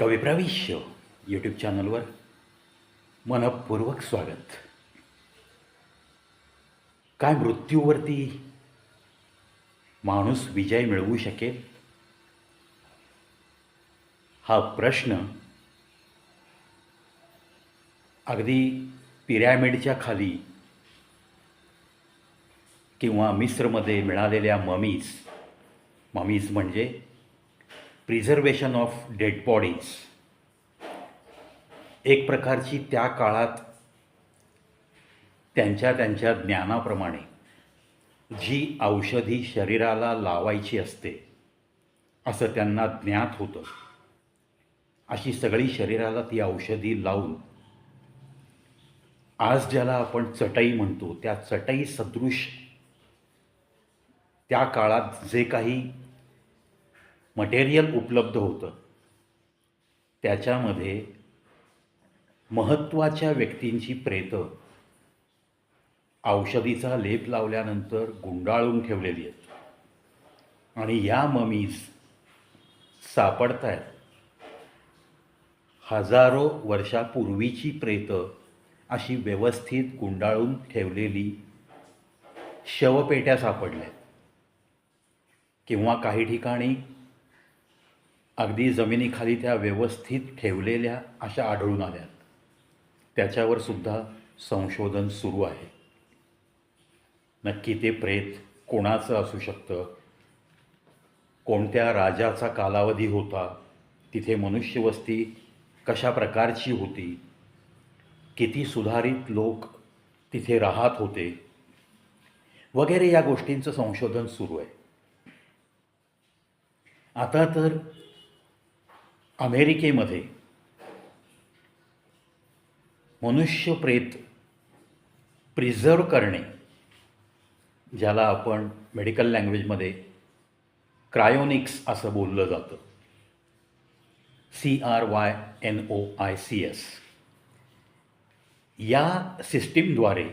कविप्रविश्य YouTube चॅनलवर मनपूर्वक स्वागत. काय मृत्यूवरती माणूस विजय मिळवू शकेल? हा प्रश्न अगदी पिरॅमिडच्या खाली किंवा मिस्रमध्ये मिळालेल्या ममीज ममीज म्हणजे प्रिझर्वेशन ऑफ डेड बॉडीज. एक प्रकारची त्या काळात त्यांच्या त्यांच्या ज्ञानाप्रमाणे जी औषधी शरीराला लावायची असते असं त्यांना ज्ञात होतं. अशी सगळी शरीराला ती औषधी लावून आज ज्याला आपण चटई म्हणतो त्या चटई सदृश त्या काळात जे काही मटेरियल उपलब्ध होतं. त्याच्यामध्ये महत्त्वाच्या व्यक्तींची प्रेतं औषधीचा लेप लावल्यानंतर गुंडाळून ठेवलेली आहेत. आणि या ममीज सापडत आहेत हजारो वर्षापूर्वीची प्रेतं अशी व्यवस्थित गुंडाळून ठेवलेली शवपेट्या सापडल्या किंवा काही ठिकाणी अगदी जमिनीखाली त्या व्यवस्थित ठेवलेल्या अशा आढळून आल्यात. त्याच्यावर सुद्धा संशोधन सुरू आहे. नक्की ते प्रेत कोणाचं असू शकतं? कोणत्या राजाचा कालावधी होता? तिथे मनुष्यवस्ती कशा प्रकारची होती? किती सुधारित लोक तिथे राहत होते? वगैरे या गोष्टींचं संशोधन सुरू आहे. आता तर अमेरिकेमध्ये मनुष्यप्रेत प्रिझर्व करणे ज्याला आपण मेडिकल लँग्वेजमध्ये क्रायोनिक्स असं बोललं जातं. C R Y N O I C S या सिस्टीमद्वारे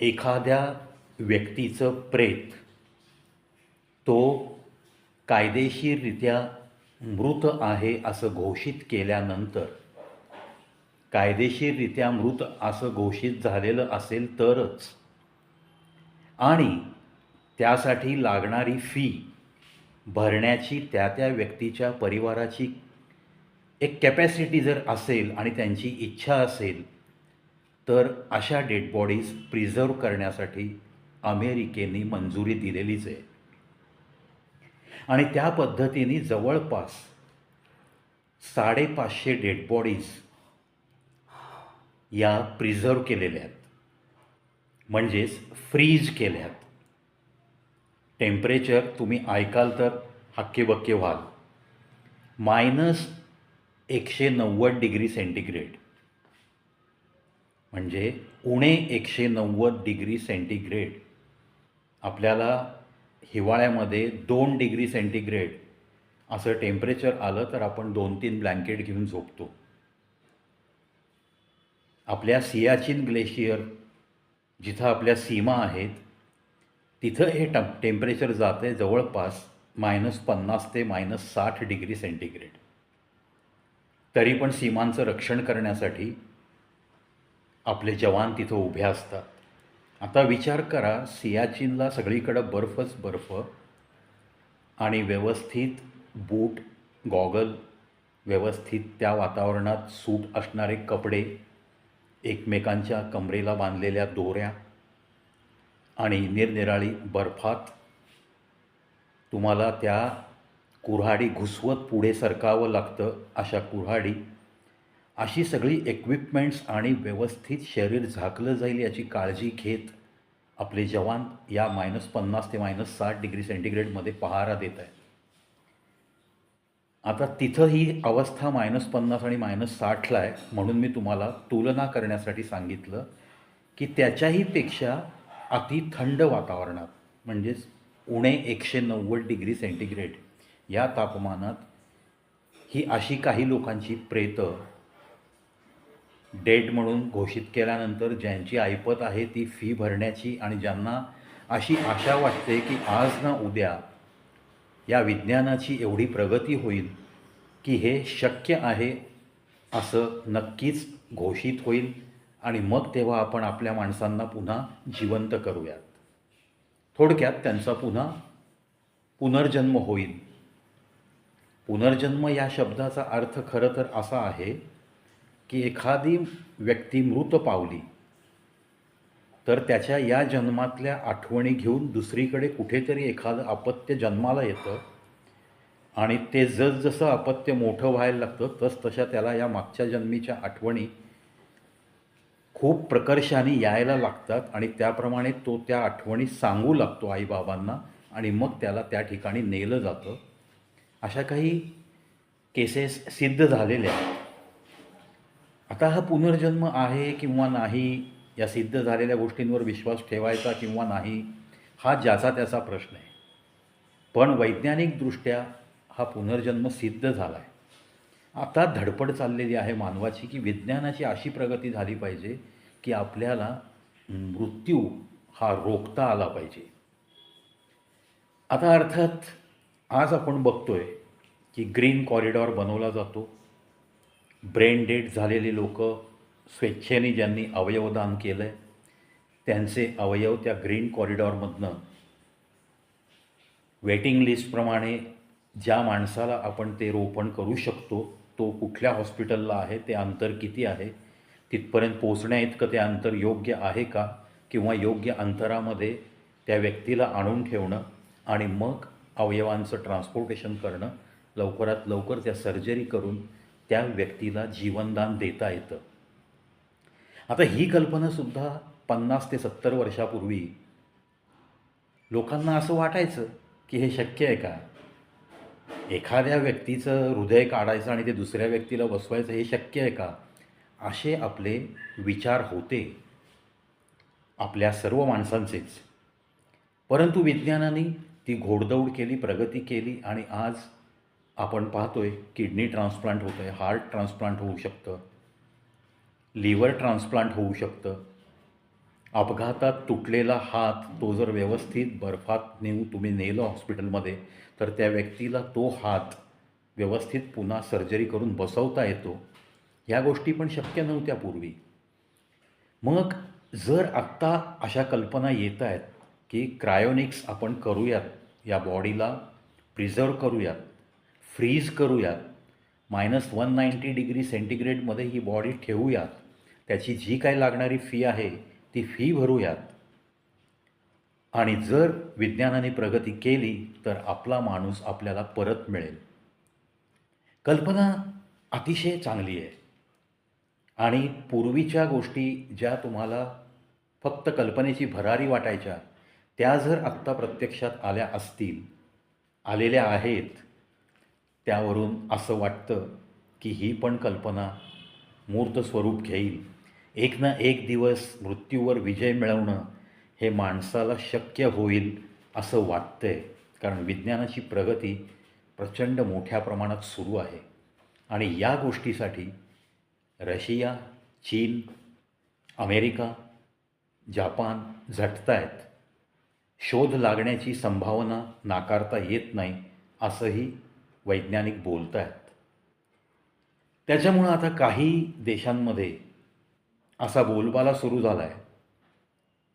एखाद्या व्यक्तीचं प्रेत तो कायदेशीररित्या मृत आहे असं घोषित केल्यानंतर कायदेशीररित्या मृत असं घोषित झालेलं असेल तरच. आणि त्यासाठी लागणारी फी भरण्याची त्या त्या व्यक्तीच्या परिवाराची एक कॅपॅसिटी जर असेल आणि त्यांची इच्छा असेल तर अशा डेड बॉडीज प्रिझर्व करण्यासाठी अमेरिकेने मंजुरी दिलेलीच आहे. आणि त्या पद्धतीने जवळपास साडेपाचशे डेड बॉडीज या प्रिझर्व केलेल्या आहेत. म्हणजेच फ्रीज केल्यात टेम्परेचर तुम्ही ऐकाल तर हक्केबक्के व्हाल. मायनस एकशे नव्वद डिग्री सेंटीग्रेड म्हणजे उणे एकशे नव्वद डिग्री सेंटीग्रेड आपल्याला हिवाळ्यामध्ये दोन डिग्री सेंटीग्रेड असं टेम्परेचर आलं तर आपण दोन तीन ब्लँकेट घेऊन झोपतो. आपल्या सियाचिन ग्लेशियर जिथं आपल्या सीमा आहेत तिथं हे टम टेम्परेचर जातं आहे जवळपास मायनस पन्नास ते मायनस साठ डिग्री सेंटीग्रेड. तरी पण सीमांचं रक्षण करण्यासाठी आपले जवान तिथं उभे असतात. आता विचार करा सियाचीनला सगळीकडं बर्फच बर्फ आणि व्यवस्थित बूट गॉगल व्यवस्थित त्या वातावरणात सूट असणारे कपडे एकमेकांच्या कमरेला बांधलेल्या दोऱ्या आणि निरनिराळी बर्फात तुम्हाला त्या कुऱ्हाडी घुसवत पुढे सरकावं लागतं अशा कुऱ्हाडी. अशी सगळी इक्विपमेंट्स आणि व्यवस्थित शरीर झाकलं जाईल याची काळजी घेत आपले जवान या मायनस पन्नास ते मायनस साठ डिग्री सेंटीग्रेडमध्ये पहारा देत आहेत. आता तिथं ही अवस्था मायनस पन्नास आणि मायनस साठला आहे म्हणून मी तुम्हाला तुलना करण्यासाठी सांगितलं की त्याच्याही पेक्षा अति थंड वातावरणात म्हणजेच उणे एकशे नव्वद डिग्री सेंटीग्रेड या तापमानात ही अशी काही लोकांची प्रेतं डेट म्हणून घोषित केल्यानंतर ज्यांची ऐपत आहे ती फी भरण्याची आणि ज्यांना अशी आशा वाटते की आज ना उद्या या विज्ञानाची एवढी प्रगती होईल की हे शक्य आहे असं नक्कीच घोषित होईल आणि मग तेव्हा आपण आपल्या माणसांना पुन्हा जिवंत करूयात. थोडक्यात त्यांचा पुन्हा पुनर्जन्म होईल. पुनर्जन्म या शब्दाचा अर्थ खरं तर असा आहे की एखादी व्यक्ती मृत पावली तर त्याच्या या जन्मातल्या आठवणी घेऊन दुसरीकडे कुठेतरी एखादं अपत्य जन्माला येतं आणि ते जसजसं अपत्य मोठं व्हायला लागतं तस तशा त्याला या मागच्या जन्मीच्या आठवणी खूप प्रकर्षाने यायला लागतात आणि त्याप्रमाणे तो त्या आठवणी सांगू लागतो आईबाबांना आणि मग त्याला त्या ठिकाणी नेलं जातं. अशा काही केसेस सिद्ध झालेल्या आहेत. आता हा पुनर्जन्म आहे किंवा नाही या सिद्ध झालेल्या गोष्टींवर विश्वास ठेवायचा किंवा नाही हा ज्याचा त्याचा प्रश्न आहे. पण वैज्ञानिकदृष्ट्या हा पुनर्जन्म सिद्ध झाला आहे आता धडपड चाललेली आहे मानवाची की विज्ञानाची अशी प्रगती झाली पाहिजे की आपल्याला मृत्यू हा रोखता आला पाहिजे. आता अर्थात आज आपण बघतोय की ग्रीन कॉरिडॉर बनवला जातो. ब्रेन डेड झालेली लोक स्वेच्छेने ज्यांनी अवयवदान केलं आहे त्यांचे अवयव त्या ग्रीन कॉरिडॉरमधनं वेटिंग लिस्टप्रमाणे ज्या माणसाला आपण ते रोपण करू शकतो तो कुठल्या हॉस्पिटलला आहे ते अंतर किती आहे तिथपर्यंत पोचण्या इतकं ते अंतर योग्य आहे का किंवा योग्य अंतरामध्ये त्या व्यक्तीला आणून ठेवणं आणि मग अवयवांचं ट्रान्सपोर्टेशन करणं लवकरात लवकर त्या सर्जरी करून त्या व्यक्तीला जीवनदान देता येतं. आता ही कल्पनासुद्धा पन्नास ते सत्तर वर्षापूर्वी लोकांना असं वाटायचं की हे शक्य आहे का? एखाद्या व्यक्तीचं हृदय काढायचं आणि ते दुसऱ्या व्यक्तीला बसवायचं हे शक्य आहे का? असे आपले विचार होते. आपल्या सर्व माणसांचेच. परंतु विज्ञानाने ती घोडदौड केली प्रगती केली आणि आज आपण पाहतोय किडनी ट्रान्सप्लांट होतं आहे हार्ट ट्रान्सप्लांट होऊ शकतं लिव्हर ट्रान्सप्लांट होऊ शकतं. अपघातात तुटलेला हात तो जर व्यवस्थित बर्फात नेऊन तुम्ही नेलं हॉस्पिटलमध्ये तर त्या व्यक्तीला तो हात व्यवस्थित पुन्हा सर्जरी करून बसवता येतो. ह्या गोष्टी पण शक्य नव्हत्या पूर्वी. मग जर आत्ता अशा कल्पना येत आहेत की क्रायोनिक्स आपण करूयात या बॉडीला प्रिझर्व करूयात फ्रीज करूयात. मायनस वन नाईंटी डिग्री सेंटीग्रेडमध्ये ही बॉडी ठेवूयात. त्याची जी काय लागणारी फी आहे ती फी भरूयात. आणि जर विज्ञानाने प्रगती केली तर आपला माणूस आपल्याला परत मिळेल. कल्पना अतिशय चांगली आहे. आणि पूर्वीच्या गोष्टी ज्या तुम्हाला फक्त कल्पनेची भरारी वाटायच्या त्या जर आत्ता प्रत्यक्षात आल्या असतील आलेल्या आहेत त्यावरून असं वाटतं की ही पण कल्पना मूर्त स्वरूप घेईल. एक ना एक दिवस मृत्यूवर विजय मिळवणं हे माणसाला शक्य होईल असं वाटतंय. कारण विज्ञानाची प्रगती प्रचंड मोठ्या प्रमाणात सुरू आहे. आणि या गोष्टीसाठी रशिया चीन अमेरिका जापान झटतायत. शोध लागण्याची संभावना नाकारता येत नाही असंही वैज्ञानिक बोलत आहेत त्याच्यामुळं आता काही देशांमध्ये असा बोलबाला सुरू झाला आहे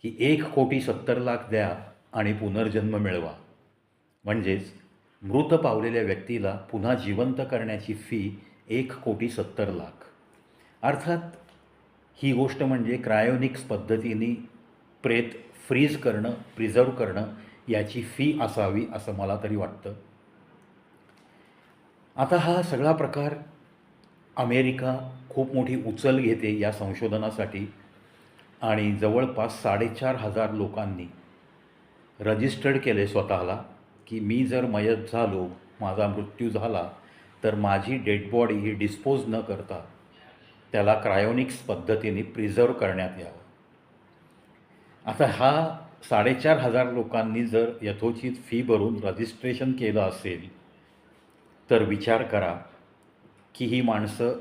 की एक कोटी सत्तर लाख द्या आणि पुनर्जन्म मिळवा. म्हणजेच मृत पावलेल्या व्यक्तीला पुन्हा जिवंत करण्याची फी एक कोटी सत्तर लाख. अर्थात ही गोष्ट म्हणजे क्रायोनिक्स पद्धतीने प्रेत फ्रीज करणं प्रिझर्व करणं याची फी असावी असं मला तरी वाटतं. आता हा सगळा प्रकार अमेरिका खूप मोठी उचल घेते या संशोधनासाठी. आणि जवळपास साडेचार हजार लोकांनी रजिस्टर्ड केले स्वतःला की मी जर मयत झालो माझा मृत्यू झाला तर माझी डेड बॉडी ही डिस्पोज न करता त्याला क्रायोनिक्स पद्धतीने प्रिझर्व करण्यात यावं. आता हा साडेचार हजार लोकांनी जर यथोचित फी भरून रजिस्ट्रेशन केलं असेल तर विचार करा की ही माणसं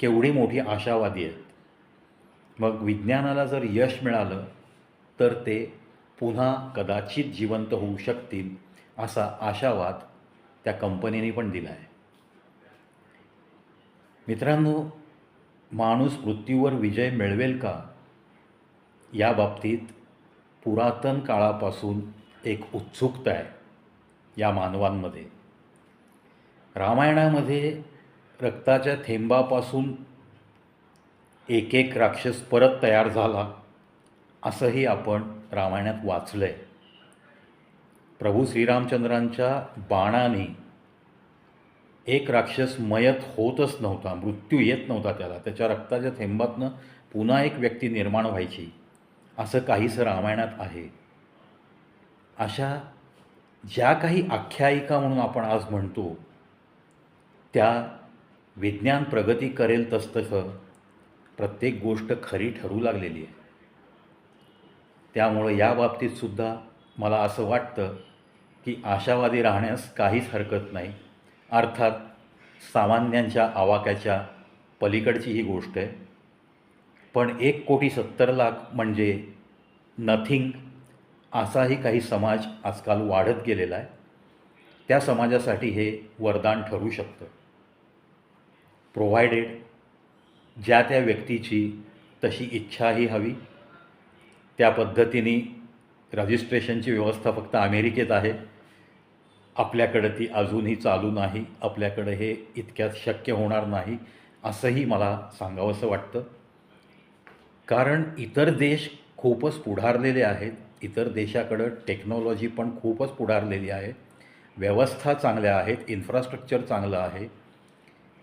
केवढी मोठी आशावादी आहेत. मग विज्ञानाला जर यश मिळालं तर ते पुन्हा कदाचित जिवंत होऊ शकतील असा आशावाद त्या कंपनीने पण दिला आहे. मित्रांनो माणूस मृत्यूवर विजय मिळवेल का? या बाबतीत पुरातन काळापासून एक उत्सुकता आहे या मानवांमध्ये. रामायणामध्ये रक्ताच्या थेंबापासून एक एक राक्षस परत तयार झाला असंही आपण रामायणात वाचलं आहे प्रभू श्रीरामचंद्रांच्या बाणाने एक राक्षस मयत होतच नव्हता मृत्यू येत नव्हता त्याला. त्याच्या रक्ताच्या थेंबातनं पुन्हा एक व्यक्ती निर्माण व्हायची असं काहीसं रामायणात आहे. अशा ज्या काही आख्यायिका म्हणून आपण आज म्हणतो त्या विज्ञान प्रगती करेल तसतसं प्रत्येक गोष्ट खरी ठरू लागलेली आहे. त्यामुळं या बाबतीतसुद्धा मला असं वाटतं की आशावादी राहण्यास काहीच हरकत नाही. अर्थात सामान्यांच्या आवाक्याच्या पलीकडची ही गोष्ट आहे. पण एक कोटी सत्तर लाख म्हणजे नथिंग असाही काही समाज आजकाल वाढत गेलेला आहे. त्या समाजासाठी हे वरदान ठरू शकतं. प्रोव्हायडेड ज्या त्या व्यक्तीची तशी इच्छाही हवी. त्या पद्धतीने रजिस्ट्रेशनची व्यवस्था फक्त अमेरिकेत आहे. आपल्याकडं ती अजूनही चालू नाही. आपल्याकडं हे इतक्यात शक्य होणार नाही असंही मला सांगावंसं वाटतं. कारण इतर देश खूपच पुढारलेले आहेत. इतर देशाकडं टेक्नॉलॉजी पण खूपच पुढारलेली आहे. व्यवस्था चांगल्या आहेत. इन्फ्रास्ट्रक्चर चांगलं आहे.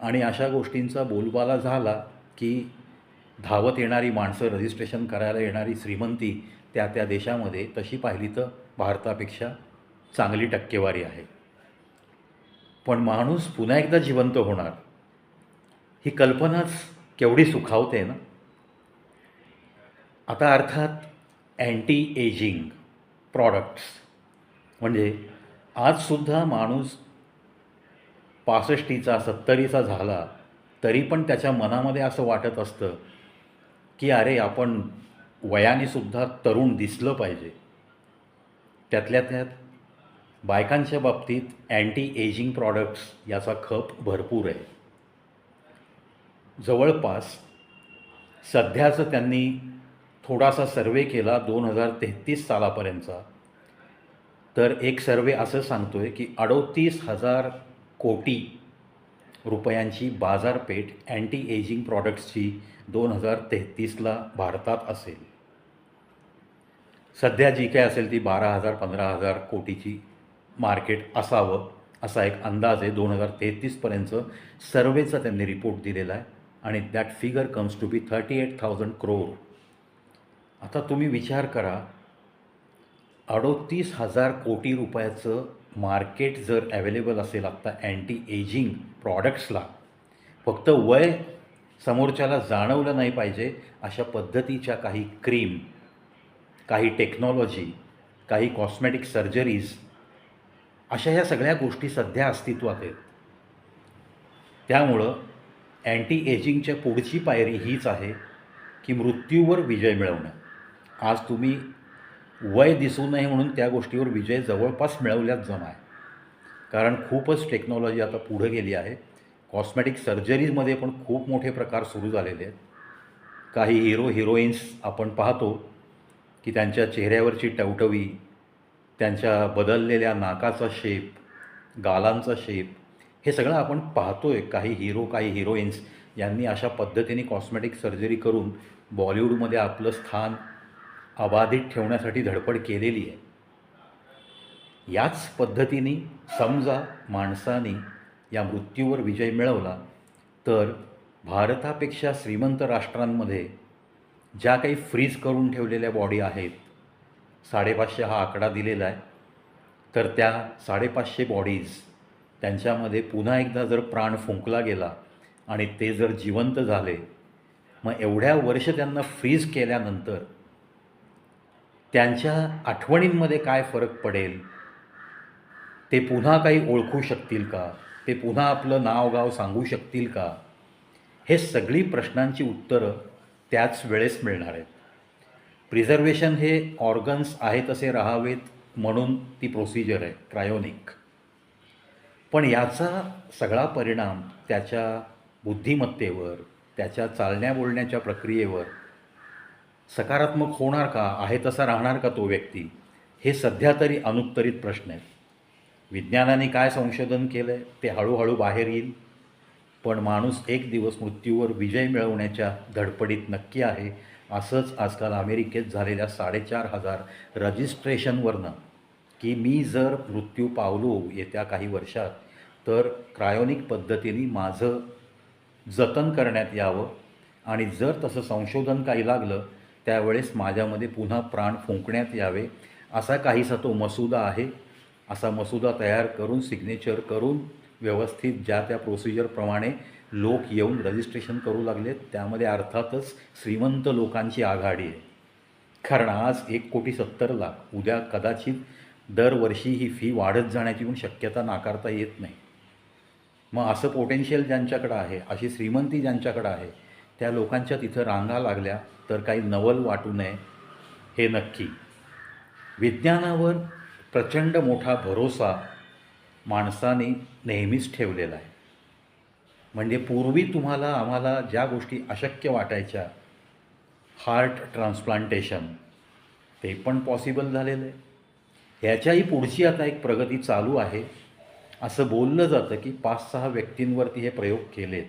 आणि अशा गोष्टींचा बोलबाला झाला की धावत येणारी माणसं रजिस्ट्रेशन करायला येणारी श्रीमंती त्या त्या देशामध्ये तशी पाहिली तर भारतापेक्षा चांगली टक्केवारी आहे. पण माणूस पुन्हा एकदा जिवंत होणार ही कल्पनाच केवढी सुखावते ना? आता अर्थात अँटी एजिंग प्रॉडक्ट्स म्हणजे आजसुद्धा माणूस पासष्टीचा सत्तरीचा झाला तरी पण त्याच्या मनामध्ये असं वाटत असतं की अरे आपण वयानेसुद्धा तरुण दिसलं पाहिजे. त्यातल्या त्यात बायकांच्या बाबतीत अँटी एजिंग प्रॉडक्ट्स याचा खप भरपूर आहे. जवळपास सध्याचं त्यांनी थोडासा सर्वे केला दोन हजार तेहतीस सालापर्यंतचा. तर एक सर्वे असं सांगतो आहे की अडोतीस हजार कोटी रुपयांची बाजारपेठ अँटी एजिंग प्रॉडक्ट्सची दोन हजार तेहतीसला भारतात असेल. सध्या जी काय असेल ती बारा हजार पंधरा हजार कोटीची मार्केट असावं असा एक अंदाज आहे. दोन हजार तेहतीसपर्यंत सर्वेचा त्यांनी रिपोर्ट दिलेला आहे आणि that figure comes to be thirty eight thousand crore आता तुम्ही विचार करा अडोतीस हजार कोटी रुपयाचं मार्केट जर अवेलेबल असेल आत्ता अँटी एजिंग प्रॉडक्ट्सला फक्त वय समोरच्याला जाणवलं नाही पाहिजे अशा पद्धतीच्या काही क्रीम काही टेक्नॉलॉजी काही कॉस्मेटिक सर्जरीज अशा ह्या सगळ्या गोष्टी सध्या अस्तित्वात आहेत. त्यामुळं अँटी एजिंगच्या पुढची पायरी हीच आहे की मृत्यूवर विजय मिळवणं. आज तुम्ही वय दिसू नये म्हणून त्या गोष्टीवर विजय जवळपास मिळवल्याच जमा आहे. कारण खूपच टेक्नॉलॉजी आता पुढं गेली आहे. कॉस्मॅटिक सर्जरीजमध्ये पण खूप मोठे प्रकार सुरू झालेले आहेत. काही हिरो हिरोईन्स आपण पाहतो की त्यांच्या चेहऱ्यावरची टवटवी त्यांच्या बदललेल्या नाकाचा शेप गालांचा शेप हे सगळं आपण पाहतो आहे काही हिरो काही हिरोईन्स यांनी अशा पद्धतीने कॉस्मॅटिक सर्जरी करून बॉलिवूडमध्ये आपलं स्थान अबाधित ठेवण्यासाठी धडपड केलेली आहे. याच पद्धतीने समजा माणसाने या मृत्यूवर विजय मिळवला तर भारतापेक्षा श्रीमंत राष्ट्रांमध्ये ज्या काही फ्रीज करून ठेवलेल्या बॉडी आहेत साडेपाचशे हा आकडा दिलेला आहे तर त्या साडेपाचशे बॉडीज त्यांच्यामध्ये पुन्हा एकदा जर प्राण फुंकला गेला आणि ते जर जिवंत झाले मग एवढ्या वर्ष त्यांना फ्रीज केल्यानंतर त्यांच्या आठवणींमध्ये काय फरक पडेल? ते पुन्हा काही ओळखू शकतील का? ते पुन्हा आपलं नाव गाव सांगू शकतील का? हे सगळी प्रश्नांची उत्तरं त्याच वेळेस मिळणार आहेत. प्रिझर्वेशन हे ऑर्गन्स आहे तसे राहावेत म्हणून ती प्रोसिजर आहे क्रायोनिक पण याचा सगळा परिणाम त्याच्या बुद्धिमत्तेवर त्याच्या चालण्या बोलण्याच्या प्रक्रियेवर सकारात्मक होणार का? आहे तसा राहणार का तो व्यक्ती? हे सध्या तरी अनुत्तरित प्रश्न आहेत. विज्ञानाने काय संशोधन केलं आहे ते हळूहळू बाहेर येईल. पण माणूस एक दिवस मृत्यूवर विजय मिळवण्याच्या धडपडीत नक्की आहे असंच आजकाल अमेरिकेत झालेल्या साडेचार हजार रजिस्ट्रेशनवरनं. की मी जर मृत्यू पावलो येत्या काही वर्षात तर क्रायोनिक पद्धतीने माझं जतन करण्यात यावं. आणि जर तसं संशोधन काही लागलं त्यावेळेस माझ्यामध्ये पुन्हा प्राण फुंकण्यात यावे असा काहीसा तो मसुदा आहे. असा मसुदा तयार करून सिग्नेचर करून व्यवस्थित ज्या त्या प्रोसिजरप्रमाणे लोक येऊन रजिस्ट्रेशन करू लागलेत त्यामध्ये अर्थातच श्रीमंत लोकांची आघाडी आहे. कारण आज एक कोटी सत्तर लाख उद्या कदाचित दरवर्षी ही फी वाढत जाण्याची पण शक्यता नाकारता येत नाही. मग असं पोटेन्शियल ज्यांच्याकडं आहे अशी श्रीमंती ज्यांच्याकडं आहे त्या लोकांच्या तिथं रांगा लागल्या तर काही नवल वाटू नये हे नक्की. विज्ञानावर प्रचंड मोठा भरोसा माणसाने नेहमीच ठेवलेला आहे. म्हणजे पूर्वी तुम्हाला आम्हाला ज्या गोष्टी अशक्य वाटायच्या हार्ट ट्रान्सप्लांटेशन ते पण पॉसिबल झालेलं आहे. ह्याच्याही पुढची आता एक प्रगती चालू आहे. असं बोललं जातं की पाच सहा व्यक्तींवरती हे प्रयोग केलेत.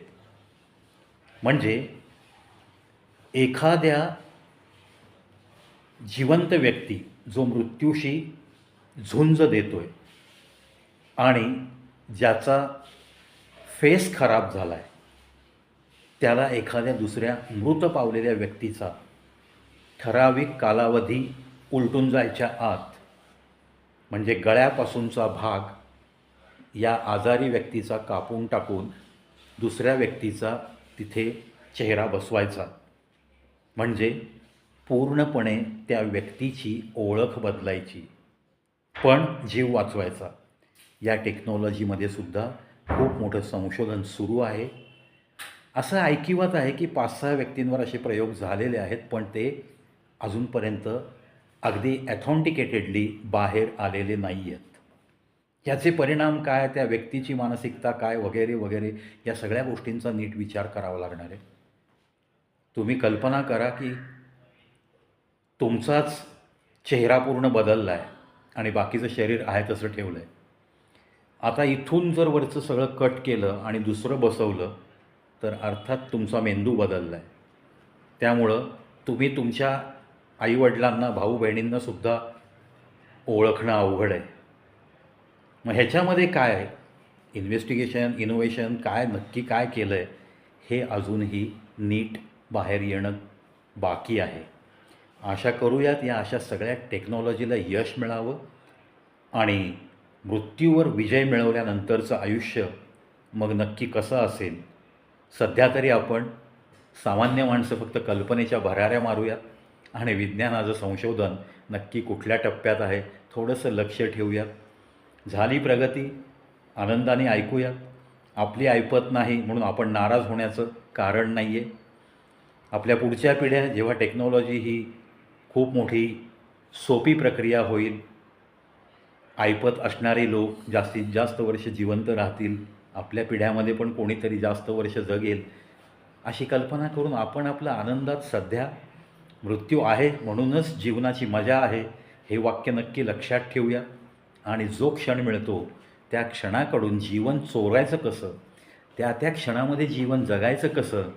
म्हणजे एखाद्या जिवंत व्यक्ती जो मृत्यूशी झुंज देतो आहे आणि ज्याचा फेस खराब झाला आहे त्याला एखाद्या दुसऱ्या मृत पावलेल्या व्यक्तीचा ठराविक कालावधी उलटून जायच्या आत म्हणजे गळ्यापासूनचा भाग या आजारी व्यक्तीचा कापून टाकून दुसऱ्या व्यक्तीचा तिथे चेहरा बसवायचा. म्हणजे पूर्णपणे त्या व्यक्तीची ओळख बदलायची. पण जीव वाचवायचा. या टेक्नॉलॉजीमध्ये सुद्धा खूप मोठं संशोधन सुरू आहे. असं ऐकिवात आहे की पाच सहा व्यक्तींवर असे प्रयोग झालेले आहेत पण ते अजूनपर्यंत अगदी ॲथॉन्टिकेटेडली बाहेर आलेले नाही आहेत याचे परिणाम काय? त्या व्यक्तीची मानसिकता काय? वगैरे वगैरे या सगळ्या गोष्टींचा नीट विचार करावा लागणार आहे. तुम्ही कल्पना करा की तुमचाच चेहरा पूर्ण बदलला आहे आणि बाकीचं शरीर आहे तसं ठेवलं आहे आता इथून जर वरचं सगळं कट केलं आणि दुसरं बसवलं तर अर्थात तुमचा मेंदू बदलला आहे त्यामुळं तुम्ही तुमच्या आईवडिलांना भाऊ बहिणींनासुद्धा ओळखणं अवघड आहे. मग ह्याच्यामध्ये काय आहे? इन्व्हेस्टिगेशन इनोव्हेशन काय नक्की काय केलं आहे हे अजूनही नीट बाहेर येणं बाकी आहे. आशा करूयात या अशा सगळ्या टेक्नॉलॉजीला यश मिळावं आणि मृत्यूवर विजय मिळवल्यानंतरचं आयुष्य मग नक्की कसं असेल? सध्या तरी आपण सामान्य माणसं फक्त कल्पनेच्या भराऱ्या मारूयात आणि विज्ञानाचं संशोधन नक्की कुठल्या टप्प्यात आहे? थोडंसं लक्ष ठेवूयात. झाली प्रगती आनंदाने ऐकूयात. आपली ऐपत नाही म्हणून आपण नाराज होण्याचं कारण नाही आहे आपल्या पुढच्या पिढ्या जेव्हा टेक्नॉलॉजी ही खूप मोठी सोपी प्रक्रिया होईल ऐपत असणारे लोक जास्तीत जास्त वर्ष जिवंत राहतील आपल्या पिढ्यामध्ये पण कोणीतरी जास्त वर्ष जगेल अशी कल्पना करून आपण आपला आनंदात सध्या मृत्यू आहे म्हणूनच जीवनाची मजा आहे हे वाक्य नक्की लक्षात ठेवूया. आणि जो क्षण मिळतो त्या क्षणाकडून जीवन चोरायचं कसं? त्या त्या क्षणामध्ये जीवन जगायचं कसं?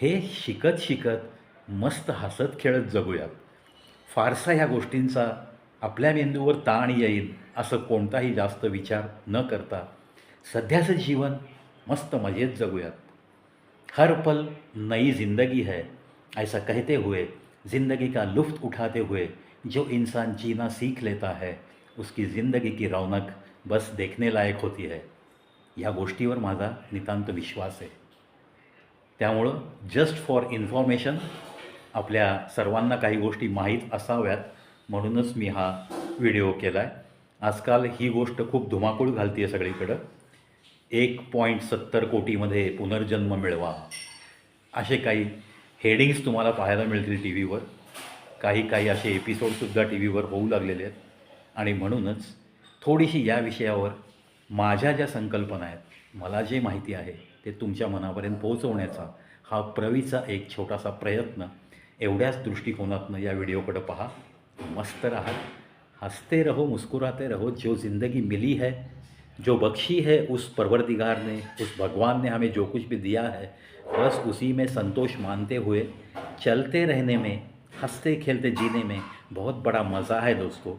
हे शिकत शिकत मस्त हसत खेळत जगूयात. फारसा ह्या गोष्टींचा आपल्या मेंदूवर ताण येईल असं कोणताही जास्त विचार न करता सध्याचं जीवन मस्त मजेत जगूयात. हर पल नई जिंदगी है ऐसा कहते हुए ज़िंदगी का लुफ्त उठाते हुए जो इंसान जीना सीख लेता है उसकी ज़िंदगी की रौनक बस देखने लायक होती है. या गोष्टीवर माझा नितांत विश्वास आहे. त्यामुळं जस्ट फॉर इन्फॉर्मेशन आपल्या सर्वांना काही गोष्टी माहीत असाव्यात म्हणूनच मी हा व्हिडिओ केला आहे आजकाल ही गोष्ट खूप धुमाकूळ घालते आहे सगळीकडं. एक पॉईंट सत्तर कोटीमध्ये पुनर्जन्म मिळवा. असे काही हेडिंग्स तुम्हाला पाहायला मिळतील टी व्हीवर काही काही असे एपिसोडसुद्धा टी व्हीवर होऊ लागलेले आहेत. आणि म्हणूनच थोडीशी या विषयावर माझ्या ज्या संकल्पना आहेत मला जे माहिती आहे ते तुमच्या मनापर्यंत पोहोचवण्याचा हा प्रवीचा एक छोटासा प्रयत्न एवढ्याच दृष्टिकोनातनं या व्हिडिओकडे पहा. मस्त राहा. हंसते रहो मुस्कुराते रहो. जो ज़िंदगी मिली है जो बख्शी है उस परवरदिगार ने उस भगवान ने हमें जो कुछ भी दिया है बस उसी में संतोष मानते हुए चलते रहने में हंसते खेलते जीने में बहुत बड़ा मज़ा है दोस्तों।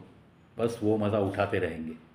बस वो मज़ा उठाते रहेंगे।